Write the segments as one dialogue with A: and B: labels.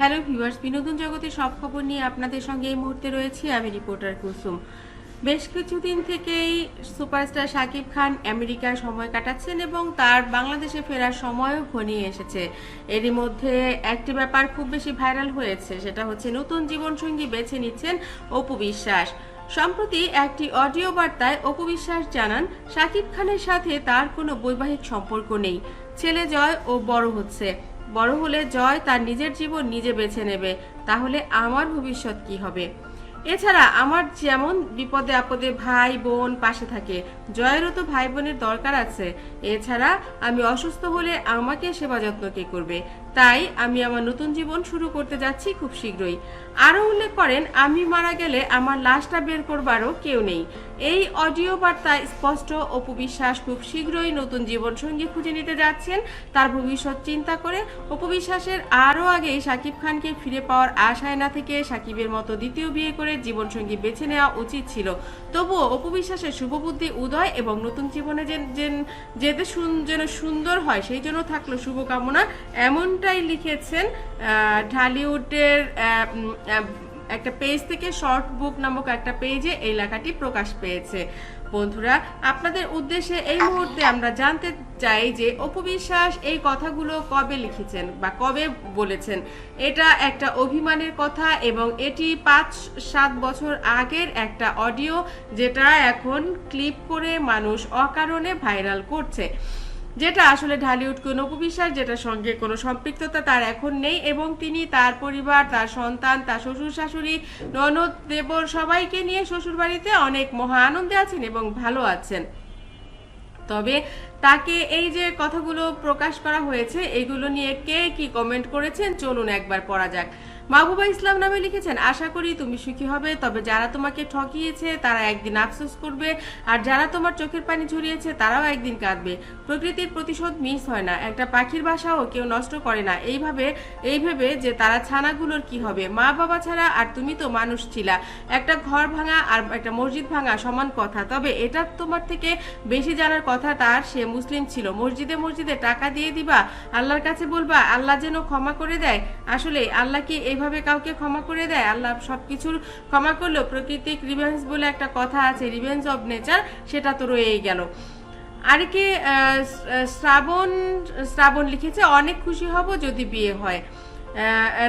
A: Hello viewers, বিনোদন জগতের সব খবর নিয়ে আপনাদের সঙ্গে এই মুহূর্তে রয়েছি আমি রিপোর্টার কুসুম। বেশ কিছুদিন থেকেই সুপারস্টার শাকিব খান আমেরিকায় সময় কাটাচ্ছেন এবং তার বাংলাদেশে ফেরার সময়ও ঘনিয়ে এসেছে। এরই মধ্যে একটি ব্যাপার খুব বেশি ভাইরাল হয়েছে, সেটা হচ্ছে নতুন জীবনসঙ্গী বেছে নিচ্ছেন অপু বিশ্বাস। সম্প্রতি একটি অডিও বার্তায় অপু বিশ্বাস জানান, শাকিব খানের সাথে তার কোনো বৈবাহিক সম্পর্ক নেই। ছেলে জয় ও বড় হচ্ছে। বড় হলে জয় তার নিজের জীবন নিজে বেছে নেবে, তাহলে আমার ভবিষ্যৎ কি হবে? এছাড়া আমার যেমন বিপদে আপদে ভাই বোন পাশে থাকে, জয়েরও তো ভাই বোনের দরকার আছে। এছাড়া আমি অসুস্থ হলে আমাকে সেবা যত্ন কে করবে? তাই আমি আমার নতুন জীবন শুরু করতে যাচ্ছি খুব শীঘ্রই। আরও উল্লেখ করেন, আমি মারা গেলে আমার লাশটা বের করবারও কেউ নেই। এই অডিও বার্তায় স্পষ্ট অপু বিশ্বাস খুব শীঘ্রই নতুন জীবনসঙ্গী খুঁজে নিতে যাচ্ছেন। তার ভবিষ্যৎ চিন্তা করে অপু বিশ্বাসের আরও আগেই শাকিব খানকে ফিরে পাওয়ার আশায় না থেকে শাকিবের মতো দ্বিতীয় বিয়ে করে জীবনসঙ্গী বেছে নেওয়া উচিত ছিল। তবুও অপু বিশ্বাসের শুভবুদ্ধি উদয় এবং নতুন জীবনে যেতে যেন সুন্দর হয়, সেই জন্য থাকল শুভকামনা এমনটাই লিখেছেন ঢালিউডের একটা পেজ থেকে শর্ট বুক নামক একটা পেজে এই লেখাটি প্রকাশ পেয়েছে। বন্ধুরা, আপনাদের উদ্দেশ্যে এই মুহূর্তে আমরা জানতে চাই যে অপবিশ্বাস এই কথাগুলো কবে লিখেছেন বা কবে বলেছেন? এটা একটা অভিমানের কথা এবং এটি পাঁচ, সাত বছর আগের একটা অডিও যেটা এখন ক্লিপ করে মানুষ অকারণে ভাইরাল করছে। যেটা আসলে ঢালিউড কোনো উপবিশ্বাস যেটার সঙ্গে কোনো সম্পৃক্ততা তার এখন নেই এবং তিনি তার পরিবার, তার সন্তান, তার শ্বশুর, শাশুড়ি, ননদ, দেবর সবাইকে নিয়ে শ্বশুর বাড়িতে অনেক মহা আনন্দে আছেন এবং ভালো আছেন। তবে তাকে এই যে কথাগুলো প্রকাশ করা হয়েছে, এগুলো নিয়ে কে কি কমেন্ট করেছেন, চলুন একবার পড়া যাক। মাহবুবা ইসলাম নামে লিখেছেন, আশা করি তুমি সুখী হবে, তবে যারা তোমাকে ঠকিয়েছে, তারা একদিন আফসোস করবে, আর যারা তোমার চোখের পানি ঝরিয়েছে, তারাও একদিন কাঁদবে। প্রকৃতির প্রতিশোধ মিস হয় না, একটা পাখির বাসাও কেউ নষ্ট করে না। এইভাবে, এই ভেবে যে তারা ছানাগুলোর কি হবে? মা বাবা ছাড়া আর তুমি তো মানুষ ছিলা। একটা ঘর ভাঙা আর একটা মসজিদ ভাঙা সমান কথা, তবে এটা তোমার থেকে বেশি জানার কথা তার, সে মুসলিম ছিল। মসজিদে মসজিদে টাকা দিয়ে দিবা, আল্লাহর কাছে বলবা, আল্লাহ যেন ক্ষমা করে দেয়। আসলে আল্লাহ কি এইভাবে কাউকে ক্ষমা করে দেয়? আল্লাহ সব কিছুর ক্ষমা করলেও প্রকৃতিক রিভেঞ্জ বলে একটা কথা আছে রিভেঞ্জ অব নেচার সেটা তো রয়েই গেল। আর কি শ্রাবণ শ্রাবণ লিখেছে, অনেক খুশি হব যদি বিয়ে হয়।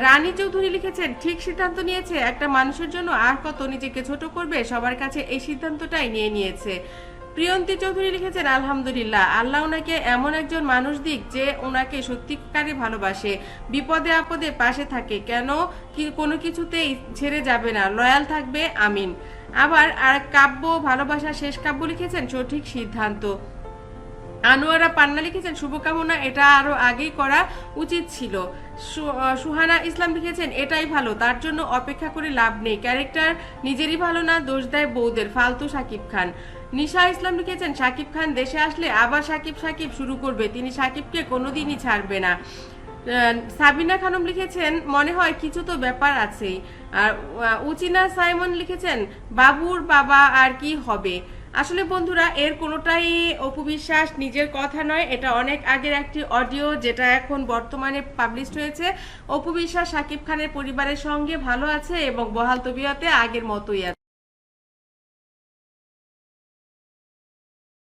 A: রানী চৌধুরী লিখেছেন, ঠিক সিদ্ধান্ত নিয়েছে, একটা মানুষের জন্য আর কত নিজেকে ছোট করবে, সবার কাছে এই সিদ্ধান্তটাই নিয়ে নিয়েছে। প্রিয়ন্তী চৌধুরী লিখেছেন, আলহামদুলিল্লাহ, আল্লাহ ওনাকে এমন একজন মানুষ দিক যে ওনাকে সত্যিকারে ভালোবাসে। বিপদে আপদে পাশে থাকে। কেন? কি, কোনো কিছুতেই ছেড়ে যাবে না। লয়াল থাকবে, আমিন। আবার আর কাব্য ভালোবাসা শেষ কাব্য লিখেছেন, সঠিক সিদ্ধান্ত। আনোয়ারা পান্না লিখেছেন, শুভকামনা, এটা আরও আগেই করা উচিত ছিল। সুহানা ইসলাম লিখেছেন, এটাই ভালো, তার জন্য অপেক্ষা করে লাভ নেই। ক্যারেক্টার নিজেরই ভালো না, দোষ দেয় বৌদের ফালতু সাকিব খান। নিশা ইসলাম লিখেছেন, সাকিব খান দেশে আসলে আবার সাকিব সাকিব শুরু করবে। তিনি সাকিবকে কোনোদিনই ছাড়বে না। সাবিনা খানম লিখেছেন, মনে হয় কিছু তো ব্যাপার আছেই। আর উচিনা সাইমন লিখেছেন, বাবুর বাবা আর কি হবে? আসলে বন্ধুরা, এর কোনোটাই অপবিশ্বাস, নিজের কথা নয়। এটা অনেক আগের একটি অডিও যেটা এখন বর্তমানে পাবলিশড হয়েছে। অপবিশ্বাস সাকিব খানের পরিবারের সঙ্গে ভালো আছে এবং বহাল তবিয়তে আগের মতোই আছে।